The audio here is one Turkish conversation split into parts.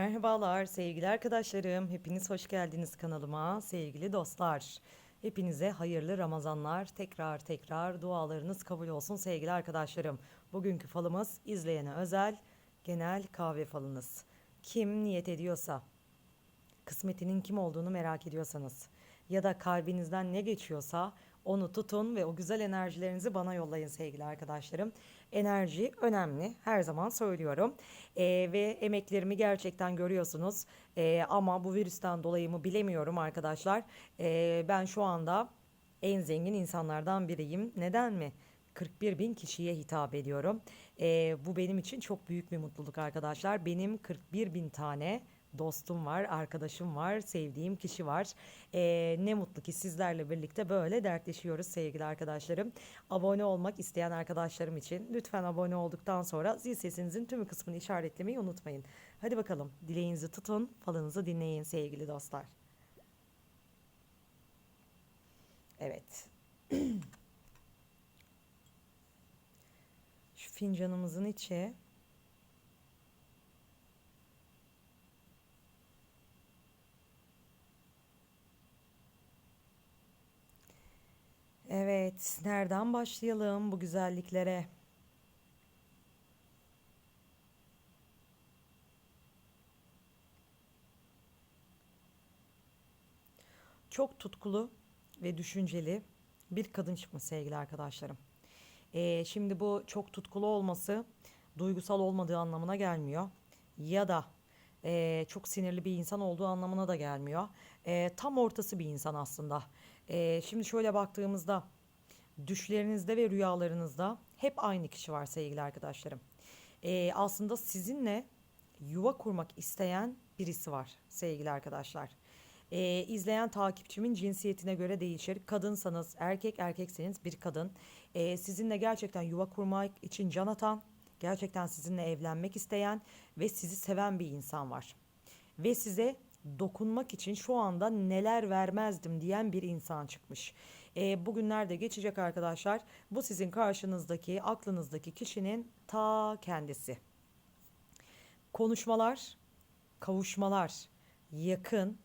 Merhabalar sevgili arkadaşlarım. Hepiniz hoş geldiniz kanalıma sevgili dostlar. Hepinize hayırlı Ramazanlar. Tekrar tekrar dualarınız kabul olsun sevgili arkadaşlarım. Bugünkü falımız izleyene özel genel kahve falınız. Kim niyet ediyorsa, kısmetinin kim olduğunu merak ediyorsanız ya da kalbinizden ne geçiyorsa onu tutun ve o güzel enerjilerinizi bana yollayın sevgili arkadaşlarım. Enerji önemli her zaman söylüyorum Ee, ve emeklerimi gerçekten görüyorsunuz Ee, ama bu virüsten dolayı mı bilemiyorum arkadaşlar. Ee, ben şu anda en zengin insanlardan biriyim. Neden mi? 41 bin kişiye hitap ediyorum. Ee, bu benim için çok büyük bir mutluluk arkadaşlar. Benim 41 bin tane dostum var, arkadaşım var, sevdiğim kişi var. Ee, ne mutlu ki sizlerle birlikte böyle dertleşiyoruz sevgili arkadaşlarım. Abone olmak isteyen arkadaşlarım için lütfen abone olduktan sonra zil sesinizin tüm kısmını işaretlemeyi unutmayın. Hadi bakalım dileğinizi tutun, falınızı dinleyin sevgili dostlar. Evet. Şu fincanımızın içi Evet, nereden başlayalım bu güzelliklere? Çok tutkulu ve düşünceli bir kadın çıkmış sevgili arkadaşlarım. Ee, şimdi bu çok tutkulu olması duygusal olmadığı anlamına gelmiyor. Ya da e, çok sinirli bir insan olduğu anlamına da gelmiyor. E, tam ortası bir insan aslında. E, şimdi şöyle baktığımızda düşlerinizde ve rüyalarınızda hep aynı kişi var sevgili arkadaşlarım. E, aslında sizinle yuva kurmak isteyen birisi var sevgili arkadaşlar. E, izleyen takipçimin cinsiyetine göre değişir. Kadınsanız erkek, erkekseniz bir kadın. E, sizinle gerçekten yuva kurmak için can atan, gerçekten sizinle evlenmek isteyen ve sizi seven bir insan var. Ve size dokunmak için şu anda neler vermezdim diyen bir insan çıkmış. E, bugünlerde geçecek arkadaşlar. Bu sizin karşınızdaki, aklınızdaki kişinin ta kendisi. Konuşmalar, kavuşmalar, yakın,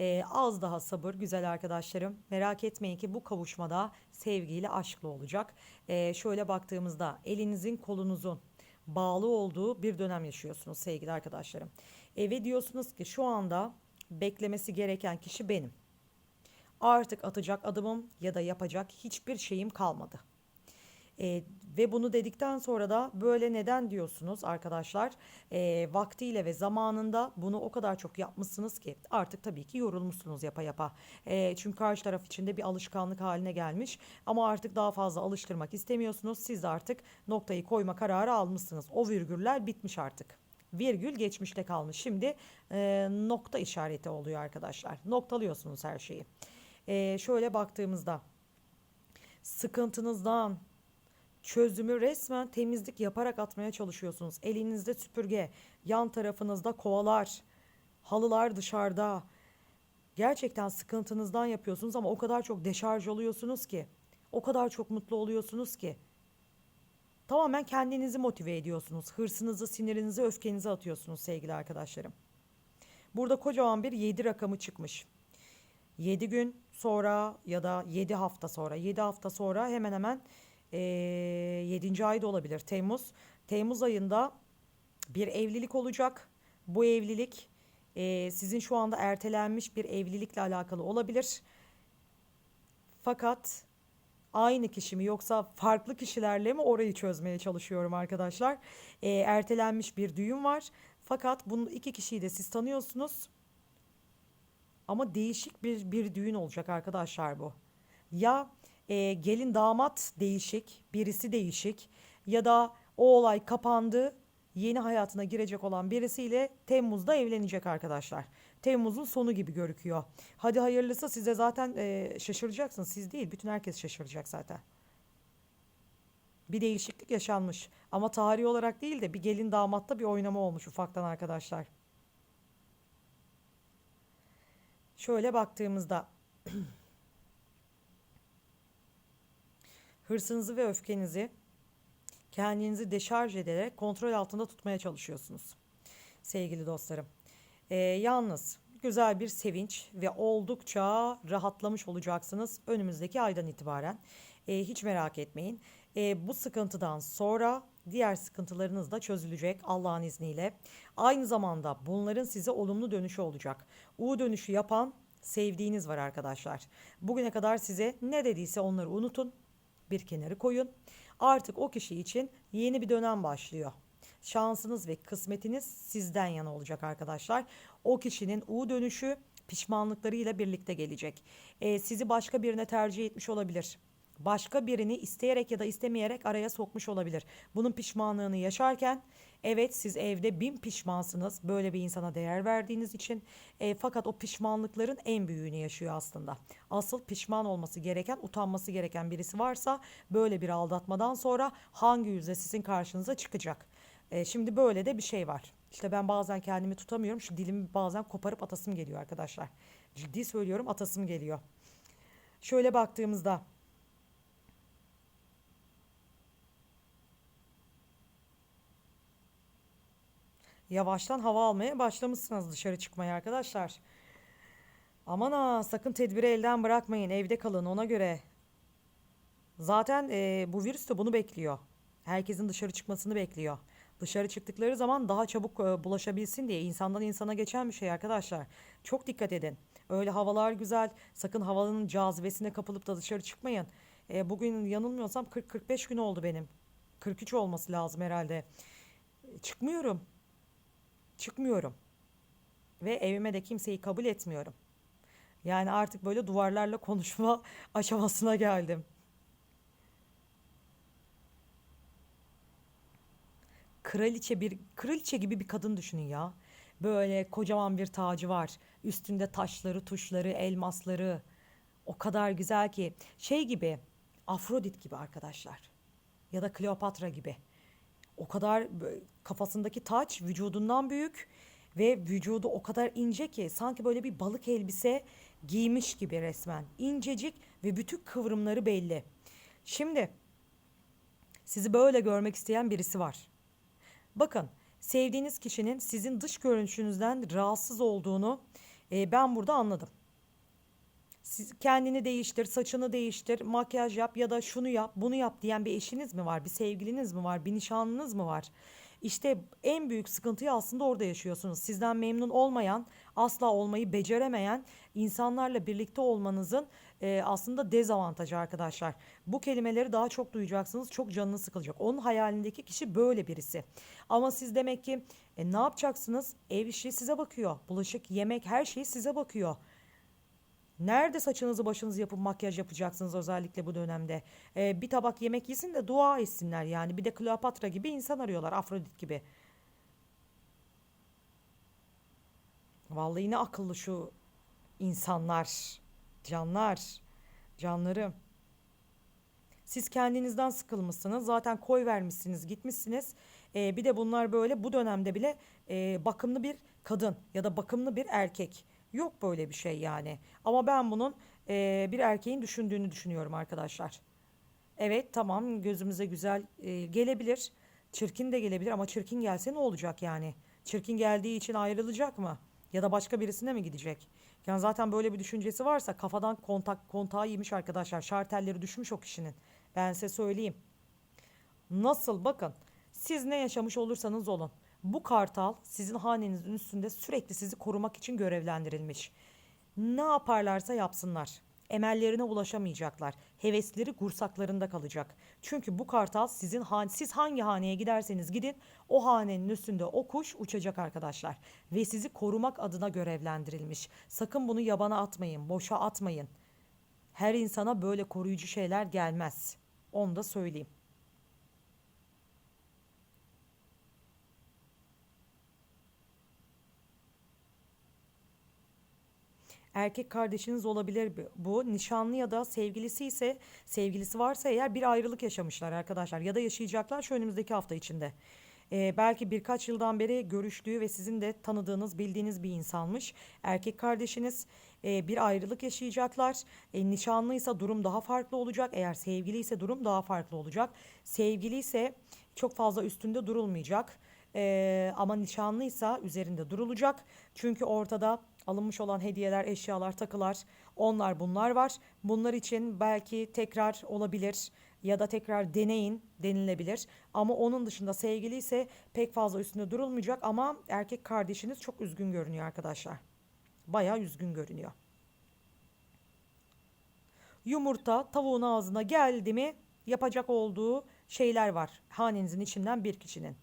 ee, az daha sabır güzel arkadaşlarım. Merak etmeyin ki bu kavuşmada sevgiyle aşkla olacak. Ee, şöyle baktığımızda elinizin kolunuzun bağlı olduğu bir dönem yaşıyorsunuz sevgili arkadaşlarım. E, ve diyorsunuz ki şu anda beklemesi gereken kişi benim. Artık atacak adımım ya da yapacak hiçbir şeyim kalmadı. E, ve bunu dedikten sonra da böyle neden diyorsunuz arkadaşlar? E, vaktiyle ve zamanında bunu o kadar çok yapmışsınız ki artık tabii ki yorulmuşsunuz yapa yapa. E, çünkü karşı taraf içinde bir alışkanlık haline gelmiş ama artık daha fazla alıştırmak istemiyorsunuz. Siz artık noktayı koyma kararı almışsınız. O virgüller bitmiş artık. Virgül geçmişte kalmış. Şimdi e, nokta işareti oluyor arkadaşlar. Noktalıyorsunuz her şeyi. E, şöyle baktığımızda sıkıntınızdan, çözümü resmen temizlik yaparak atmaya çalışıyorsunuz. Elinizde süpürge, yan tarafınızda kovalar, halılar dışarıda. Gerçekten sıkıntınızdan yapıyorsunuz ama o kadar çok deşarj oluyorsunuz ki, o kadar çok mutlu oluyorsunuz ki. Tamamen kendinizi motive ediyorsunuz. Hırsınızı, sinirinizi, öfkenizi atıyorsunuz sevgili arkadaşlarım. Burada kocaman bir 7 rakamı çıkmış. 7 gün sonra ya da 7 hafta sonra, 7 hafta sonra hemen hemen e, 7. ay olabilir Temmuz. Temmuz ayında bir evlilik olacak. Bu evlilik e, sizin şu anda ertelenmiş bir evlilikle alakalı olabilir. Fakat aynı kişi mi yoksa farklı kişilerle mi orayı çözmeye çalışıyorum arkadaşlar. E, ertelenmiş bir düğün var. Fakat bunu iki kişiyi de siz tanıyorsunuz. Ama değişik bir bir düğün olacak arkadaşlar bu. Ya e, gelin damat değişik, birisi değişik ya da o olay kapandı, yeni hayatına girecek olan birisiyle Temmuz'da evlenecek arkadaşlar. Temmuz'un sonu gibi görüküyor. Hadi hayırlısı size zaten e, şaşıracaksınız. Siz değil, bütün herkes şaşıracak zaten. Bir değişiklik yaşanmış. Ama tarihi olarak değil de bir gelin damatta bir oynama olmuş ufaktan arkadaşlar. Şöyle baktığımızda hırsınızı ve öfkenizi kendinizi deşarj ederek kontrol altında tutmaya çalışıyorsunuz. Sevgili dostlarım. Ee, yalnız güzel bir sevinç ve oldukça rahatlamış olacaksınız önümüzdeki aydan itibaren. Ee, hiç merak etmeyin. Ee, bu sıkıntıdan sonra diğer sıkıntılarınız da çözülecek Allah'ın izniyle. Aynı zamanda bunların size olumlu dönüşü olacak. U dönüşü yapan sevdiğiniz var arkadaşlar. Bugüne kadar size ne dediyse onları unutun, bir kenarı koyun. Artık o kişi için yeni bir dönem başlıyor. Şansınız ve kısmetiniz sizden yana olacak arkadaşlar. O kişinin U dönüşü pişmanlıklarıyla birlikte gelecek. Ee, sizi başka birine tercih etmiş olabilir. Başka birini isteyerek ya da istemeyerek araya sokmuş olabilir. Bunun pişmanlığını yaşarken evet siz evde bin pişmansınız böyle bir insana değer verdiğiniz için. E, fakat o pişmanlıkların en büyüğünü yaşıyor aslında. Asıl pişman olması gereken, utanması gereken birisi varsa böyle bir aldatmadan sonra hangi yüzle sizin karşınıza çıkacak? E, şimdi böyle de bir şey var. İşte ben bazen kendimi tutamıyorum. Şu dilimi bazen koparıp atasım geliyor arkadaşlar. Ciddi söylüyorum atasım geliyor. Şöyle baktığımızda yavaştan hava almaya başlamışsınız dışarı çıkmaya arkadaşlar. Aman ha sakın tedbiri elden bırakmayın. Evde kalın ona göre. Zaten e, bu virüs de bunu bekliyor. Herkesin dışarı çıkmasını bekliyor. Dışarı çıktıkları zaman daha çabuk e, bulaşabilsin diye insandan insana geçen bir şey arkadaşlar. Çok dikkat edin. Öyle havalar güzel. Sakın havanın cazibesine kapılıp da dışarı çıkmayın. E, bugün yanılmıyorsam 40-45 gün oldu benim. 43 olması lazım herhalde. Çıkmıyorum. Çıkmıyorum. Ve evime de kimseyi kabul etmiyorum. Yani artık böyle duvarlarla konuşma aşamasına geldim. Kraliçe bir kraliçe gibi bir kadın düşünün ya. Böyle kocaman bir tacı var. Üstünde taşları, tuşları, elmasları. O kadar güzel ki şey gibi Afrodit gibi arkadaşlar. Ya da Kleopatra gibi. O kadar kafasındaki taç vücudundan büyük ve vücudu o kadar ince ki sanki böyle bir balık elbise giymiş gibi resmen. İncecik ve bütün kıvrımları belli. Şimdi sizi böyle görmek isteyen birisi var. Bakın sevdiğiniz kişinin sizin dış görünüşünüzden rahatsız olduğunu e, ben burada anladım. Kendini değiştir, saçını değiştir, makyaj yap ya da şunu yap, bunu yap diyen bir eşiniz mi var, bir sevgiliniz mi var, bir nişanlınız mı var? İşte en büyük sıkıntıyı aslında orada yaşıyorsunuz. Sizden memnun olmayan, asla olmayı beceremeyen insanlarla birlikte olmanızın e, aslında dezavantajı arkadaşlar. Bu kelimeleri daha çok duyacaksınız, çok canınız sıkılacak. Onun hayalindeki kişi böyle birisi. Ama siz demek ki e, ne yapacaksınız? Ev işi size bakıyor, bulaşık, yemek, her şey size bakıyor. Nerede saçınızı başınızı yapıp makyaj yapacaksınız özellikle bu dönemde? Ee, bir tabak yemek yesin de dua etsinler yani. Bir de Kleopatra gibi insan arıyorlar, Afrodit gibi. Vallahi ne akıllı şu insanlar, canlar, canlarım. Siz kendinizden sıkılmışsınız. Zaten koy vermişsiniz, gitmişsiniz. Ee, bir de bunlar böyle bu dönemde bile e, bakımlı bir kadın ya da bakımlı bir erkek. Yok böyle bir şey yani. Ama ben bunun e, bir erkeğin düşündüğünü düşünüyorum arkadaşlar. Evet tamam gözümüze güzel e, gelebilir. Çirkin de gelebilir ama çirkin gelse ne olacak yani? Çirkin geldiği için ayrılacak mı? Ya da başka birisine mi gidecek? Yani zaten böyle bir düşüncesi varsa kafadan kontak kontağı yemiş arkadaşlar. Şartelleri düşmüş o kişinin. Ben size söyleyeyim. Nasıl bakın siz ne yaşamış olursanız olun. Bu kartal sizin hanenizin üstünde sürekli sizi korumak için görevlendirilmiş. Ne yaparlarsa yapsınlar. Emellerine ulaşamayacaklar. Hevesleri gursaklarında kalacak. Çünkü bu kartal sizin han siz hangi haneye giderseniz gidin o hanenin üstünde o kuş uçacak arkadaşlar. Ve sizi korumak adına görevlendirilmiş. Sakın bunu yabana atmayın, boşa atmayın. Her insana böyle koruyucu şeyler gelmez. Onu da söyleyeyim. Erkek kardeşiniz olabilir bu. Nişanlı ya da sevgilisi ise sevgilisi varsa eğer bir ayrılık yaşamışlar arkadaşlar ya da yaşayacaklar şu önümüzdeki hafta içinde. Ee, belki birkaç yıldan beri görüştüğü ve sizin de tanıdığınız, bildiğiniz bir insanmış. Erkek kardeşiniz e, bir ayrılık yaşayacaklar. E, nişanlıysa durum daha farklı olacak. Eğer sevgili ise durum daha farklı olacak. Sevgili ise çok fazla üstünde durulmayacak. Ee, ama nişanlıysa üzerinde durulacak. Çünkü ortada alınmış olan hediyeler, eşyalar, takılar, onlar bunlar var. Bunlar için belki tekrar olabilir ya da tekrar deneyin denilebilir. Ama onun dışında sevgili ise pek fazla üstünde durulmayacak ama erkek kardeşiniz çok üzgün görünüyor arkadaşlar. Bayağı üzgün görünüyor. Yumurta tavuğun ağzına geldi mi yapacak olduğu şeyler var. Hanenizin içinden bir kişinin.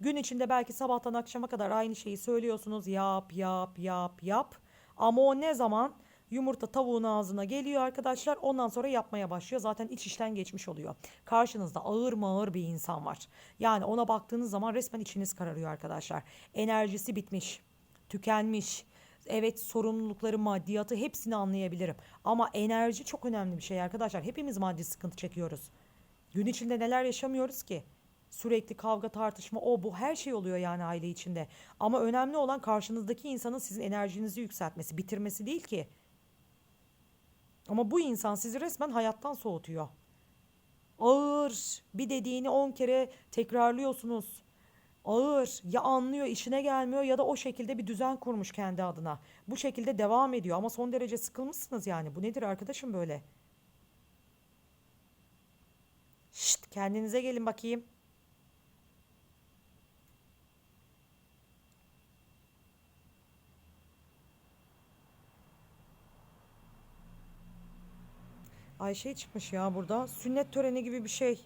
Gün içinde belki sabahtan akşama kadar aynı şeyi söylüyorsunuz. Yap, yap, yap, yap. Ama o ne zaman yumurta tavuğun ağzına geliyor arkadaşlar. Ondan sonra yapmaya başlıyor. Zaten iç işten geçmiş oluyor. Karşınızda ağır mağır bir insan var. Yani ona baktığınız zaman resmen içiniz kararıyor arkadaşlar. Enerjisi bitmiş, tükenmiş. Evet sorumlulukları, maddiyatı hepsini anlayabilirim. Ama enerji çok önemli bir şey arkadaşlar. Hepimiz maddi sıkıntı çekiyoruz. Gün içinde neler yaşamıyoruz ki? Sürekli kavga, tartışma, o bu her şey oluyor yani aile içinde. Ama önemli olan karşınızdaki insanın sizin enerjinizi yükseltmesi, bitirmesi değil ki. Ama bu insan sizi resmen hayattan soğutuyor. Ağır, bir dediğini on kere tekrarlıyorsunuz. Ağır, ya anlıyor, işine gelmiyor ya da o şekilde bir düzen kurmuş kendi adına. Bu şekilde devam ediyor ama son derece sıkılmışsınız yani. Bu nedir arkadaşım böyle? Şşt, kendinize gelin bakayım. Ay şey çıkmış ya burada. Sünnet töreni gibi bir şey.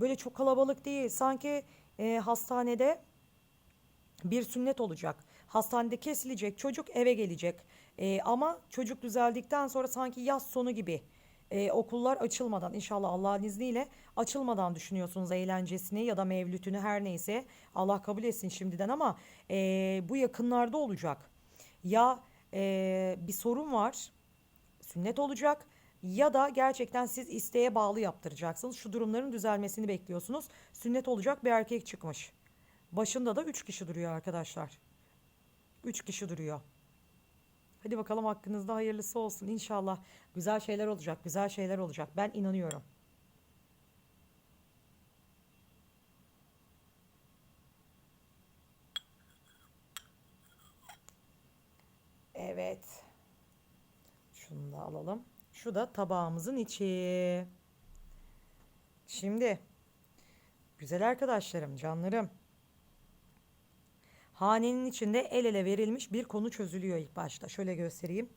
Böyle çok kalabalık değil. Sanki e, hastanede bir sünnet olacak. Hastanede kesilecek, çocuk eve gelecek. E, ama çocuk düzeldikten sonra sanki yaz sonu gibi e, okullar açılmadan inşallah Allah'ın izniyle açılmadan düşünüyorsunuz eğlencesini ya da mevlütünü her neyse Allah kabul etsin şimdiden ama e, bu yakınlarda olacak. Ya e, bir sorun var sünnet olacak ya da gerçekten siz isteğe bağlı yaptıracaksınız. Şu durumların düzelmesini bekliyorsunuz. Sünnet olacak bir erkek çıkmış. Başında da 3 kişi duruyor arkadaşlar. 3 kişi duruyor. Hadi bakalım hakkınızda hayırlısı olsun. İnşallah güzel şeyler olacak, güzel şeyler olacak. Ben inanıyorum. Evet. Şunu da alalım. Şu da tabağımızın içi. Şimdi güzel arkadaşlarım, canlarım. Hanenin içinde el ele verilmiş bir konu çözülüyor ilk başta. Şöyle göstereyim.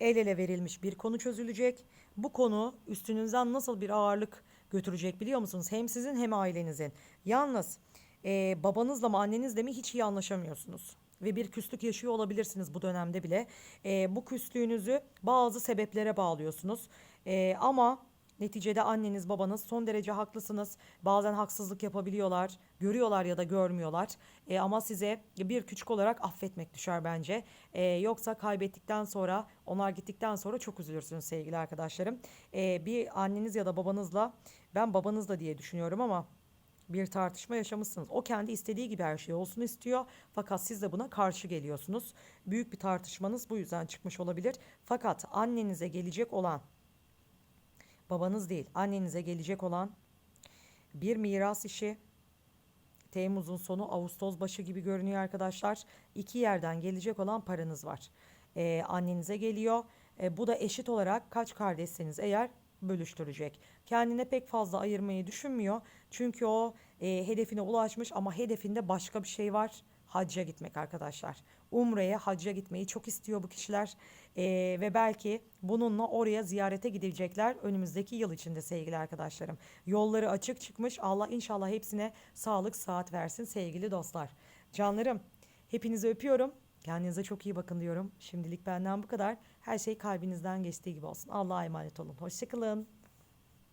El ele verilmiş bir konu çözülecek. Bu konu üstünüzden nasıl bir ağırlık götürecek biliyor musunuz? Hem sizin hem ailenizin. Yalnız e, babanızla mı annenizle mi hiç iyi anlaşamıyorsunuz. Ve bir küslük yaşıyor olabilirsiniz bu dönemde bile. E, bu küslüğünüzü bazı sebeplere bağlıyorsunuz. E, ama Neticede anneniz babanız son derece haklısınız. Bazen haksızlık yapabiliyorlar, görüyorlar ya da görmüyorlar. E, ama size bir küçük olarak affetmek düşer bence. E, yoksa kaybettikten sonra, onlar gittikten sonra çok üzülürsünüz sevgili arkadaşlarım. E, bir anneniz ya da babanızla, ben babanızla diye düşünüyorum ama bir tartışma yaşamışsınız. O kendi istediği gibi her şey olsun istiyor. Fakat siz de buna karşı geliyorsunuz. Büyük bir tartışmanız bu yüzden çıkmış olabilir. Fakat annenize gelecek olan babanız değil annenize gelecek olan bir miras işi Temmuz'un sonu Ağustos başı gibi görünüyor arkadaşlar. İki yerden gelecek olan paranız var. Ee, annenize geliyor. Ee, bu da eşit olarak kaç kardeşseniz eğer bölüştürecek. Kendine pek fazla ayırmayı düşünmüyor. Çünkü o e, hedefine ulaşmış ama hedefinde başka bir şey var. Hacca gitmek arkadaşlar. Umre'ye, hacca gitmeyi çok istiyor bu kişiler. Ee, ve belki bununla oraya ziyarete gidecekler önümüzdeki yıl içinde sevgili arkadaşlarım. Yolları açık çıkmış. Allah inşallah hepsine sağlık, saat versin sevgili dostlar. Canlarım, hepinizi öpüyorum. Kendinize çok iyi bakın diyorum. Şimdilik benden bu kadar. Her şey kalbinizden geçtiği gibi olsun. Allah'a emanet olun. Hoşçakalın.